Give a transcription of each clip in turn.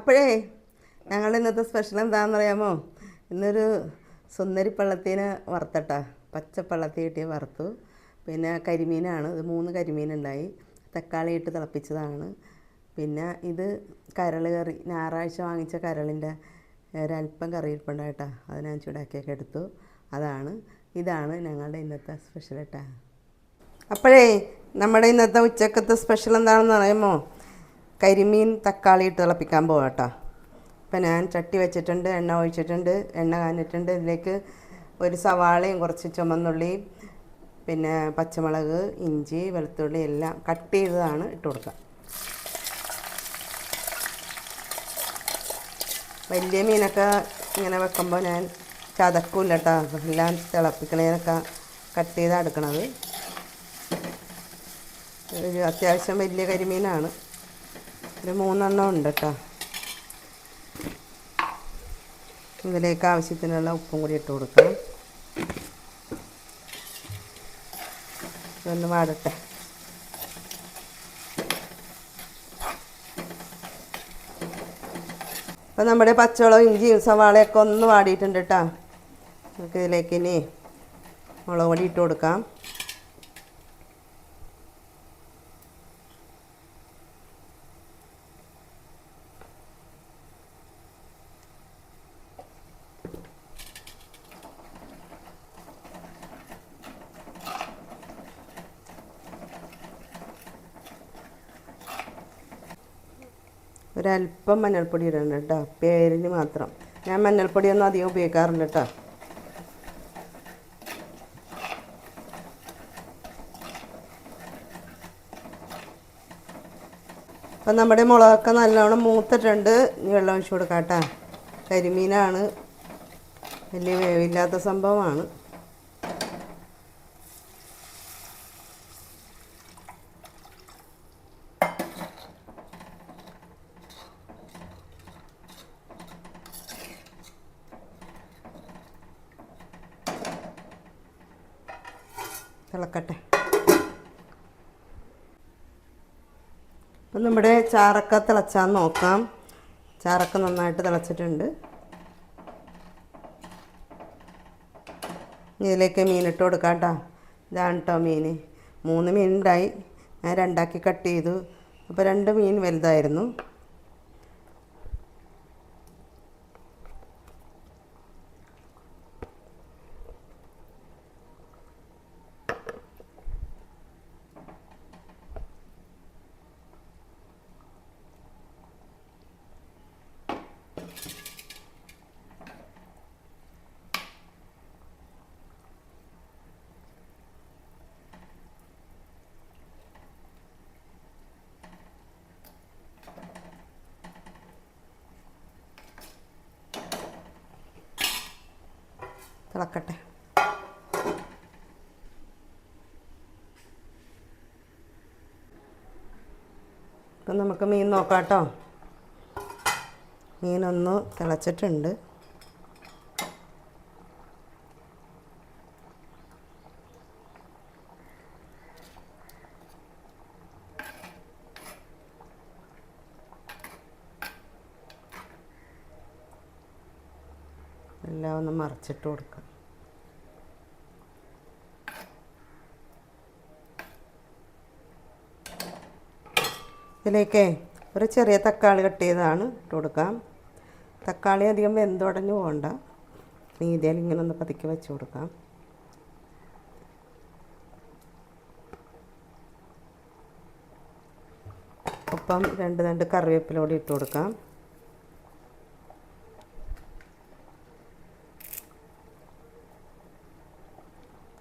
അപ്പോഴേ ഞങ്ങൾ ഇന്നത്തെ സ്പെഷ്യൽ എന്താണെന്ന് അറിയാമോ ഇന്നൊരു സുന്ദരി പള്ളത്തിന് വറുത്തട്ട. പച്ചപ്പള്ളത്തി കിട്ടിയ വറുത്തു. പിന്നെ കരിമീനാണ്. ഇത് മൂന്ന് കരിമീനുണ്ടായി. തക്കാളി ഇട്ട് തിളപ്പിച്ചതാണ്. പിന്നെ ഇത് കരൾ കറി. ഞായറാഴ്ച വാങ്ങിച്ച കരളിന്റെ ഒരല്പം കറിയിരിപ്പുണ്ടായിട്ടാ അത് ഞാൻ ചൂടാക്കിയൊക്കെ എടുത്തു. അതാണ്. ഇതാണ് ഞങ്ങളുടെ ഇന്നത്തെ സ്പെഷ്യൽ കേട്ടാ അപ്പോഴേ നമ്മുടെ ഇന്നത്തെ ഉച്ചക്കത്തെ സ്പെഷ്യൽ എന്താണെന്ന് അറിയുമോ കരിമീൻ തക്കാളി ഇട്ട് തിളപ്പിക്കാൻ പോകാം കേട്ടോ ഇപ്പം ഞാൻ ചട്ടി വെച്ചിട്ടുണ്ട് എണ്ണ ഒഴിച്ചിട്ടുണ്ട് എണ്ണ കാഞ്ഞിട്ടുണ്ട്. ഇതിലേക്ക് ഒരു സവാളയും കുറച്ച് ചുമന്നുള്ളിയും പിന്നെ പച്ചമുളക് ഇഞ്ചി വെളുത്തുള്ളി എല്ലാം കട്ട് ചെയ്തതാണ് ഇട്ട് കൊടുക്കുക. വലിയ മീനൊക്കെ ഇങ്ങനെ വെക്കുമ്പോൾ ഞാൻ ചതക്കൂല കേട്ടോ എല്ലാം തിളപ്പിക്കണേനൊക്കെ കട്ട് ചെയ്താണ് എടുക്കണത്. ഒരു അത്യാവശ്യം വലിയ കരിമീനാണ്. ഒരു മൂന്നെണ്ണം ഉണ്ട് കേട്ടോ ഇതിലേക്ക് ആവശ്യത്തിനുള്ള ഉപ്പും കൂടി ഇട്ട് കൊടുക്കാം ഇതൊന്ന് വാടട്ടെ. അപ്പോൾ നമ്മുടെ പച്ചവളം ഇഞ്ചിയും സവാളയൊക്കെ ഒന്ന് വാടിയിട്ടുണ്ട് കേട്ടോ നമുക്ക് ഇതിലേക്ക് ഇനി മുളക് പൊടി ഇട്ട് കൊടുക്കാം. ഒരല്പം മഞ്ഞൾപ്പൊടി ഇടണം കേട്ടോ. പേരിന് മാത്രം. ഞാൻ മഞ്ഞൾപ്പൊടിയൊന്നും അധികം ഉപയോഗിക്കാറില്ല കേട്ടോ. അപ്പം നമ്മുടെ മുളകൊക്കെ നല്ലോണം മൂത്തിട്ടുണ്ട്. ഇനി വെള്ളം ഒഴിച്ച് കൊടുക്കാം കേട്ടോ. കരിമീനാണ്. വലിയ വേവില്ലാത്ത സംഭവമാണ്. തിളക്കട്ടെ. അപ്പം നമ്മുടെ ചാറക്ക തിളച്ചാൽ നോക്കാം. ചാറക്ക നന്നായിട്ട് തിളച്ചിട്ടുണ്ട്. ഇതിലേക്ക് മീനിട്ട് കൊടുക്കാം കേട്ടോ. ഇതാണ് കേട്ടോ മീൻ. മൂന്ന് മീനുണ്ടായി ഞാൻ രണ്ടാക്കി കട്ട് ചെയ്തു. അപ്പോൾ രണ്ട് മീൻ വലുതായിരുന്നു. തിളക്കട്ടെ. ഇപ്പം നമുക്ക് മീൻ നോക്കാം കേട്ടോ. മീനൊന്ന് തിളച്ചിട്ടുണ്ട്. എല്ലാം ഒന്ന് മറിച്ചിട്ട് കൊടുക്കാം. ഇതിലേക്കേ ഒരു ചെറിയ തക്കാളി കട്ട് ചെയ്തതാണ് ഇട്ട് കൊടുക്കാം. തക്കാളി അധികം വെന്തുടഞ്ഞു പോകണ്ട. മീതിയിൽ ഇങ്ങനെ ഒന്ന് പതുക്കി വെച്ച് കൊടുക്കാം. ഒപ്പം രണ്ട് രണ്ട് കറിവേപ്പില കൂടി ഇട്ട് കൊടുക്കാം.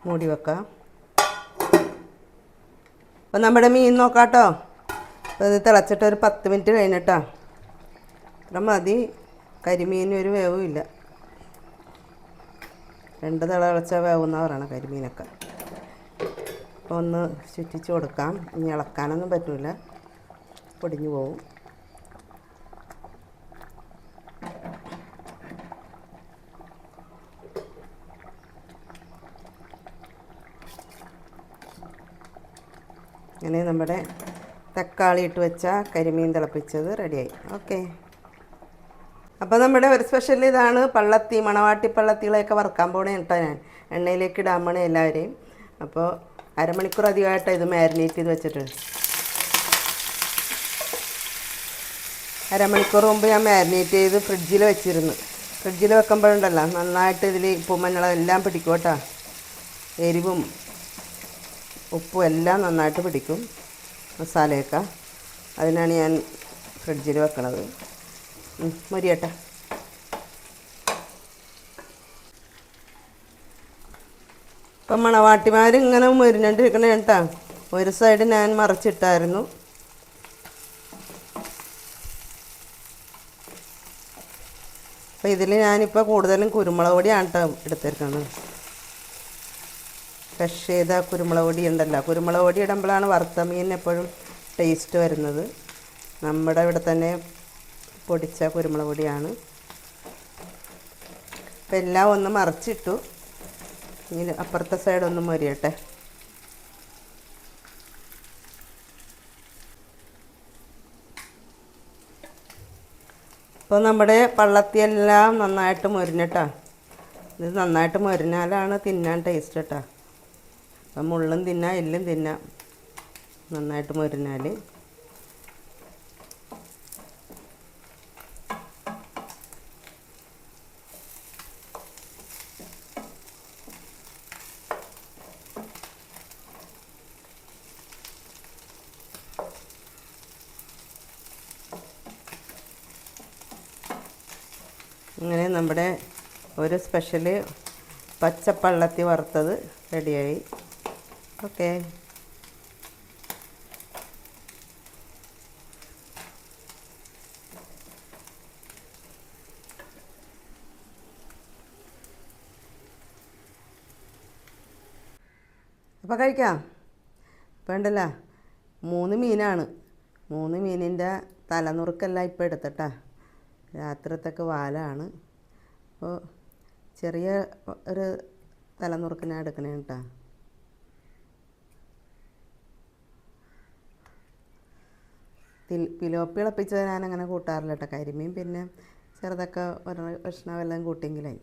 മൂടി വെക്കാം. അപ്പം നമ്മുടെ മീൻ നോക്കാട്ടോ. കേട്ടോ അപ്പോൾ ഇത് തിളച്ചിട്ട് ഒരു പത്ത് മിനിറ്റ് കഴിഞ്ഞിട്ടാ. അത്ര മതി. കരിമീനും ഒരു വേവും ഇല്ല. രണ്ട് തിളച്ച വേവുന്ന പറയണം കരിമീനൊക്കെ. അപ്പോൾ ഒന്ന് ചുറ്റിച്ച് കൊടുക്കാം. ഇനി ഇളക്കാനൊന്നും പറ്റില്ല പൊടിഞ്ഞു പോവും. അങ്ങനെ നമ്മുടെ തക്കാളി ഇട്ട് വെച്ച കരിമീൻ തിളപ്പിച്ചത് റെഡിയായി ഓക്കെ അപ്പോൾ നമ്മുടെ ഒരു സ്പെഷ്യൽ ഇതാണ് പള്ളത്തി മണവാട്ടി പള്ളത്തികളെയൊക്കെ വറുക്കാൻ പോണേ കേട്ടോ ഞാൻ. എണ്ണയിലേക്ക് ഇടാൻ പോണേ എല്ലാവരെയും. അപ്പോൾ അരമണിക്കൂർ അധികമായിട്ട് ഇത് മാരിനേറ്റ് ചെയ്ത് വെച്ചിട്ട്. അരമണിക്കൂർ മുമ്പ് ഞാൻ മാരിനേറ്റ് ചെയ്ത് ഫ്രിഡ്ജിൽ വെച്ചിരുന്നു. ഫ്രിഡ്ജിൽ വെക്കുമ്പോഴുണ്ടല്ലോ നന്നായിട്ട് ഇതിൽ ഉപ്പും എല്ലാം പിടിക്കും കേട്ടോ. എരിവും ഉപ്പും എല്ലാം നന്നായിട്ട് പിടിക്കും മസാലയൊക്കെ. അതിനാണ് ഞാൻ ഫ്രിഡ്ജിൽ വെക്കണത്. മൊരിയട്ടെ. ഇപ്പം മണവാട്ടിമാർ ഇങ്ങനെ മൊരിഞ്ഞോണ്ടിരിക്കണ കേട്ടാ ഒരു സൈഡ് ഞാൻ മറച്ചിട്ടായിരുന്നു. അപ്പം ഇതിൽ ഞാനിപ്പോൾ കൂടുതലും കുരുമുളക് പൊടിയാണ് കേട്ടോ എടുത്തിരിക്കുന്നത് ഫ്രഷ് ചെയ്ത കുരുമുളക് പൊടി ഉണ്ടല്ലോ. കുരുമുളക് പൊടി ഇടുമ്പോഴാണ് വറുത്ത മീൻ എപ്പോഴും ടേസ്റ്റ് വരുന്നത്. നമ്മുടെ ഇവിടെ തന്നെ പൊടിച്ച കുരുമുളക് പൊടിയാണ് അപ്പം എല്ലാം ഒന്ന് മറിച്ചിട്ടു. ഇനി അപ്പുറത്തെ സൈഡ് ഒന്ന് മൊരിയട്ടെ. ഇപ്പോൾ നമ്മുടെ പള്ളത്തിയെല്ലാം നന്നായിട്ട് മൊരിഞ്ഞിട്ടാ. ഇത് നന്നായിട്ട് മൊരിഞ്ഞാലാണ് തിന്നാൻ ടേസ്റ്റ് കേട്ടോ അപ്പം മുള്ളും തിന്നാം എല്ലും തിന്നാം. നന്നായിട്ട് മുരിഞ്ഞാൽ അങ്ങനെ നമ്മുടെ ഒരു സ്പെഷ്യൽ പച്ചപ്പള്ളത്തി വറുത്തത് റെഡിയായി. ഓക്കെ അപ്പോൾ കഴിക്കാം. വേണ്ടല്ല മൂന്ന് മീനാണ്. മൂന്ന് മീനിന്റെ തലനുറുക്കെല്ലാം ഇപ്പോൾ എടുത്തിട്ടാ. രാത്രിത്തൊക്കെ വാലാണ്. അപ്പോൾ ചെറിയ ഒരു തലനുറുക്കിനാണ് എടുക്കണേട്ടാ. തിൽ പിലോപ്പി ഇളപ്പിച്ചത് ഞാൻ അങ്ങനെ കൂട്ടാറില്ല കേട്ടോ. കരിമീൻ പിന്നെ ചെറുതൊക്കെ ഒരു കഷ്ണം വല്ലതും കൂട്ടിയെങ്കിലായി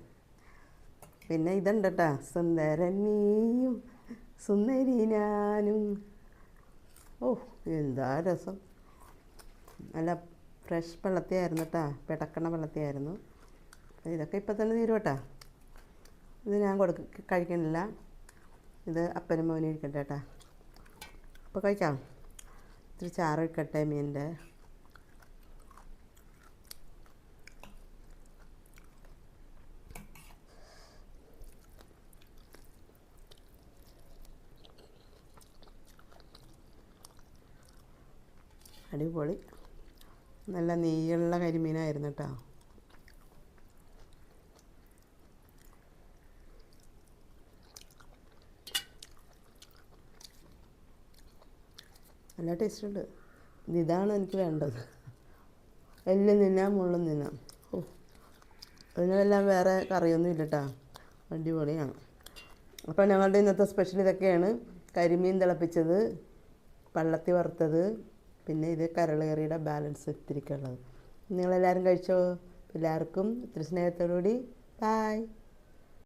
പിന്നെ ഇതുണ്ട് കേട്ടോ. സുന്ദരൻ നീയും സുന്ദരി ഞാനും. ഓ എന്താ രസം. നല്ല ഫ്രഷ് വെള്ളത്തിയായിരുന്നു കേട്ടോ. പിടക്കണ വെള്ളത്തിയായിരുന്നു. ഇതൊക്കെ ഇപ്പം തന്നെ തീരും കേട്ടോ? ഇത് ഞാൻ കൊടുക്ക കഴിക്കണില്ല. ഇത് അപ്പനും മോനും ഇരിക്കട്ടെ കേട്ടോ. അപ്പോൾ കഴിക്കാം ഇത്തിരി ചാറ് വെക്കട്ടെ മീനിന്റെ. അടിപൊളി. നല്ല നെയ്യുള്ള കരിമീനായിരുന്നു കേട്ടോ നല്ല ടേസ്റ്റ് ഉണ്ട് ഇതാണ് എനിക്ക് വേണ്ടത്. എല്ലാം നിന്നാം മുള്ളും നിന്നാം. ഓ അതിനെല്ലാം വേറെ കറിയൊന്നും ഇല്ല കേട്ടോ അടിപൊളിയാണ്. അപ്പോൾ ഞങ്ങളുടെ ഇന്നത്തെ സ്പെഷ്യൽ ഇതൊക്കെയാണ്. കരിമീൻ തിളപ്പിച്ചത് പള്ളത്തി വറുത്തത് പിന്നെ ഇത് കരളേറിയുടെ ബാലൻസ് ഇത്തിരിക്കുള്ളത്. നിങ്ങളെല്ലാവരും കഴിച്ചോ? എല്ലാവർക്കും ഇത്തിരി സ്നേഹത്തോടുകൂടി. ബായ്